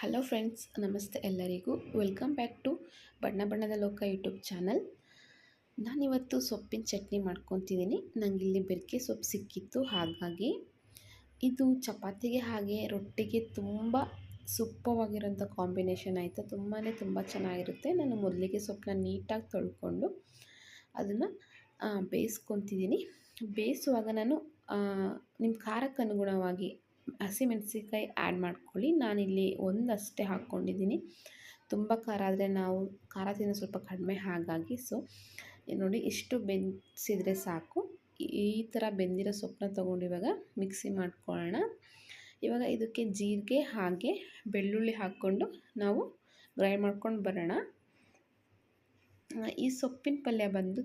Hello friends ನಮಸ್ತೆ ಎಲ್ಲರಿಗೂ. Welcome back to ಬಣ್ಣ ಬಣ್ಣದ ಲೋಕ ಯೂಟ್ಯೂಬ್ ಚಾನಲ್ ನಾನಿವತ್ತು ಸೊಪ್ಪಿನ ಚಟ್ನಿ ಮಾಡ್ಕೊತಿದ್ದೀನಿ. ನನಗೆ ಇಲ್ಲಿ ಬೆರಕೆ ಸೊಪ್ಪು ಸಿಕ್ಕಿತ್ತು. ಹಾಗಾಗಿ ಇದು ಚಪಾತಿಗೆ ಹಾಗೆ ರೊಟ್ಟಿಗೆ ತುಂಬ ಸೂಪವಾಗಿರೋಂಥ ಕಾಂಬಿನೇಷನ್ ಆಯಿತು. ತುಂಬಾ ತುಂಬ ಚೆನ್ನಾಗಿರುತ್ತೆ. ನಾನು ಮೊದಲಿಗೆ ಸೊಪ್ಪನ್ನ ನೀಟಾಗಿ ತೊಳ್ಕೊಂಡು ಅದನ್ನು ಬೇಯಿಸ್ಕೊತಿದ್ದೀನಿ. ಬೇಯಿಸುವಾಗ ನಾನು ನಿಮ್ಮ ಖಾರಕ್ಕೆ ಅನುಗುಣವಾಗಿ ಹಸಿಮೆಣಸಿನ್ಕಾಯಿ ಆ್ಯಡ್ ಮಾಡ್ಕೊಳ್ಳಿ. ನಾನಿಲ್ಲಿ ಒಂದಷ್ಟೇ ಹಾಕ್ಕೊಂಡಿದ್ದೀನಿ. ತುಂಬ ಖಾರ ಆದರೆ ನಾವು ಖಾರ ತಿನ್ನೋ ಸ್ವಲ್ಪ ಕಡಿಮೆ ಹಾಗಾಗಿ. ಸೊ ನೋಡಿ ಇಷ್ಟು ಬೆಂದಿಸಿದರೆ ಸಾಕು. ಈ ಥರ ಬೆಂದಿರೋ ಸೊಪ್ಪನ್ನ ತೊಗೊಂಡು ಇವಾಗ ಮಿಕ್ಸಿ ಮಾಡ್ಕೊಳ್ಳೋಣ. ಇವಾಗ ಇದಕ್ಕೆ ಜೀರಿಗೆ ಹಾಗೆ ಬೆಳ್ಳುಳ್ಳಿ ಹಾಕ್ಕೊಂಡು ನಾವು ಗ್ರೈಂಡ್ ಮಾಡ್ಕೊಂಡು ಬರೋಣ. ಈ ಸೊಪ್ಪಿನ ಪಲ್ಯ ಬಂದು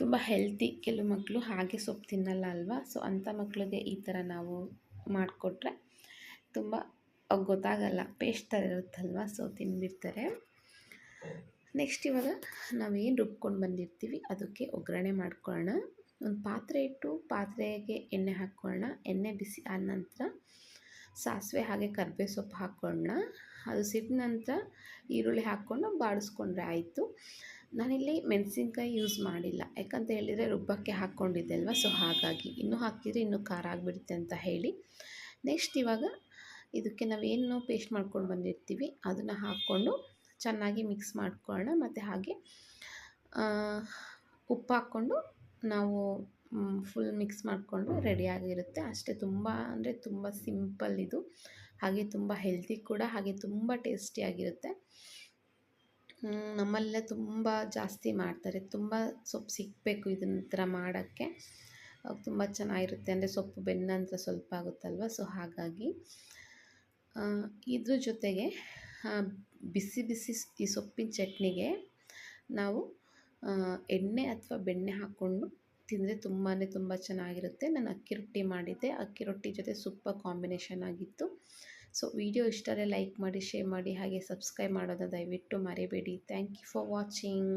ತುಂಬ ಹೆಲ್ತಿ ಕೆಲವು ಮಕ್ಕಳು ಹಾಗೆ ಸೊಪ್ಪು ತಿನ್ನಲ್ಲ ಅಲ್ವಾ? ಸೊ ಅಂಥ ಮಕ್ಕಳಿಗೆ ಈ ಥರ ನಾವು ಮಾಡಿಕೊಟ್ರೆ ತುಂಬ ಗೊತ್ತಾಗಲ್ಲ. ಪೇಸ್ಟ್ ಥರ ಇರುತ್ತಲ್ವ? ಸೊ ತಿಂದಿರ್ತಾರೆ. ನೆಕ್ಸ್ಟ್ ಇವಾಗ ನಾವೇನು ರುಬ್ಕೊಂಡು ಬಂದಿರ್ತೀವಿ, ಅದಕ್ಕೆ ಒಗ್ಗರಣೆ ಮಾಡ್ಕೊಳ್ಳೋಣ. ಒಂದು ಪಾತ್ರೆ ಇಟ್ಟು ಪಾತ್ರೆಗೆ ಎಣ್ಣೆ ಹಾಕ್ಕೊಳ್ಳೋಣ. ಎಣ್ಣೆ ಬಿಸಿ ಆದ ನಂತರ ಸಾಸಿವೆ ಹಾಗೆ ಕರ್ಬೇ ಸೊಪ್ಪು ಹಾಕ್ಕೊಳ್ಳೋಣ. ಅದು ಸಿಟ್ಟ ನಂತರ ಈರುಳ್ಳಿ ಹಾಕ್ಕೊಂಡು ಬಾಡಿಸ್ಕೊಂಡ್ರೆ ಆಯಿತು. ನಾನಿಲ್ಲಿ ಮೆಣಸಿನ್ಕಾಯಿ ಯೂಸ್ ಮಾಡಿಲ್ಲ. ಯಾಕಂತ ಹೇಳಿದರೆ ರುಬ್ಬಕ್ಕೆ ಹಾಕ್ಕೊಂಡಿದ್ದೆ ಅಲ್ವಾ? ಸೊ ಹಾಗಾಗಿ ಇನ್ನೂ ಹಾಕಿದರೆ ಇನ್ನೂ ಖಾರ ಆಗಿಬಿಡುತ್ತೆ ಅಂತ ಹೇಳಿ. ನೆಕ್ಸ್ಟ್ ಇವಾಗ ಇದಕ್ಕೆ ನಾವೇನು ಪೇಸ್ಟ್ ಮಾಡ್ಕೊಂಡು ಬಂದಿರ್ತೀವಿ, ಅದನ್ನು ಹಾಕ್ಕೊಂಡು ಚೆನ್ನಾಗಿ ಮಿಕ್ಸ್ ಮಾಡ್ಕೊಳ್ಳೋಣ. ಮತ್ತು ಹಾಗೆ ಉಪ್ಪು ಹಾಕ್ಕೊಂಡು ನಾವು ಫುಲ್ ಮಿಕ್ಸ್ ಮಾಡಿಕೊಂಡು ರೆಡಿಯಾಗಿರುತ್ತೆ ಅಷ್ಟೇ ತುಂಬ, ಅಂದರೆ ತುಂಬ ಸಿಂಪಲ್ ಇದು. ಹಾಗೆ ತುಂಬ ಹೆಲ್ದಿ ಕೂಡ, ಹಾಗೆ ತುಂಬ ಟೇಸ್ಟಿಯಾಗಿರುತ್ತೆ ನಮ್ಮಲ್ಲೇ ತುಂಬ ಜಾಸ್ತಿ ಮಾಡ್ತಾರೆ. ತುಂಬ ಸೊಪ್ಪು ಸಿಗಬೇಕು ಇದನ್ನ ಥರ ಮಾಡೋಕ್ಕೆ. ತುಂಬ ಚೆನ್ನಾಗಿರುತ್ತೆ. ಅಂದರೆ ಸೊಪ್ಪು ಬೆನ್ನಂತ ಸ್ವಲ್ಪ ಆಗುತ್ತಲ್ವ? ಸೊ ಹಾಗಾಗಿ ಇದ್ರ ಜೊತೆಗೆ ಬಿಸಿ ಬಿಸಿ ಈ ಸೊಪ್ಪಿನ ಚಟ್ನಿಗೆ ನಾವು ಎಣ್ಣೆ ಅಥವಾ ಬೆಣ್ಣೆ ಹಾಕ್ಕೊಂಡು ತಿಂದರೆ ತುಂಬಾ ತುಂಬ ಚೆನ್ನಾಗಿರುತ್ತೆ. ನಾನು ಅಕ್ಕಿ ರೊಟ್ಟಿ ಮಾಡಿದ್ದೆ. ಅಕ್ಕಿ ರೊಟ್ಟಿ ಜೊತೆ ಸೂಪರ್ ಕಾಂಬಿನೇಷನ್ ಆಗಿತ್ತು. ಸೊ ವಿಡಿಯೋ ಇಷ್ಟರೇ ಲೈಕ್ ಮಾಡಿ, ಶೇರ್ ಮಾಡಿ ಹಾಗೆ ಸಬ್ಸ್ಕ್ರೈಬ್ ಮಾಡೋದು ದಯವಿಟ್ಟು ಮರಿಬೇಡಿ. Thank you for watching.